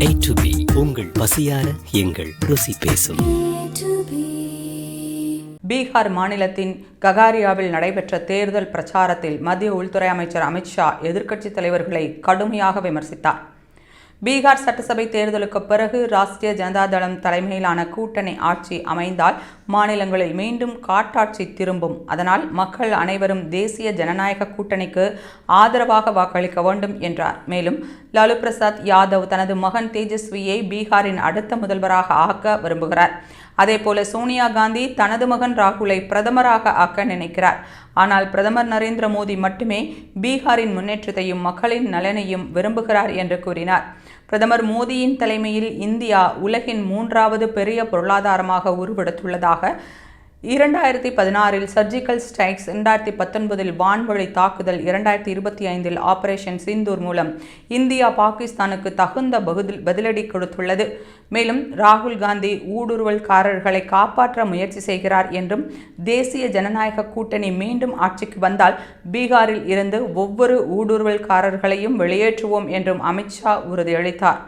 A to be உங்கள் பசியார எங்கள் ருசி பேசும். பீகார் மாநிலத்தின் ககாரியாவில் நடைபெற்ற தேர்தல் பிரச்சாரத்தில் மத்திய உள்துறை அமைச்சர் அமித்ஷா எதிர்க்கட்சித் தலைவர்களை கடுமையாக விமர்சித்தார். பீகார் சட்டசபை தேர்தலுக்கு பிறகு ராஷ்டிரிய ஜனதா தளம் தலைமையிலான கூட்டணி ஆட்சி அமைந்தால் மாநிலங்களில் மீண்டும் காட்டாட்சி திரும்பும். அதனால் மக்கள் அனைவரும் தேசிய ஜனநாயக கூட்டணிக்கு ஆதரவாக வாக்களிக்க வேண்டும் என்றார். மேலும் லாலு பிரசாத் யாதவ் தனது மகன் தேஜஸ்வியை பீகாரின் அடுத்த முதல்வராக ஆக்க விரும்புகிறார். அதேபோல சோனியா காந்தி தனது மகன் ராகுலை பிரதமராக ஆக்க நினைக்கிறார். ஆனால் பிரதமர் நரேந்திர மோடி மட்டுமே பீகாரின் முன்னேற்றத்தையும் மக்களின் நலனையும் விரும்புகிறார் என்று கூறினார். பிரதமர் மோடியின் தலைமையில் இந்தியா உலகின் மூன்றாவது பெரிய பொருளாதாரமாக உருவெடுத்துள்ளதாக இரண்டாயிரத்தி பதினாறில் சர்ஜிக்கல் ஸ்ட்ரைக்ஸ் இரண்டாயிரத்தி பத்தொன்பதில் வான்வழி தாக்குதல் இரண்டாயிரத்தி இருபத்தி ஐந்தில் ஆபரேஷன் சிந்தூர் மூலம் இந்தியா பாகிஸ்தானுக்கு தகுந்த பகுதில் பதிலடி கொடுத்துள்ளது. மேலும் ராகுல் காந்தி ஊடுருவல்காரர்களை காப்பாற்ற முயற்சி செய்கிறார் என்றும் தேசிய ஜனநாயக கூட்டணி மீண்டும் ஆட்சிக்கு வந்தால் பீகாரில் இருந்து ஒவ்வொரு ஊடுருவல்காரர்களையும் வெளியேற்றுவோம் என்றும் அமித்ஷா உறுதியளித்தார்.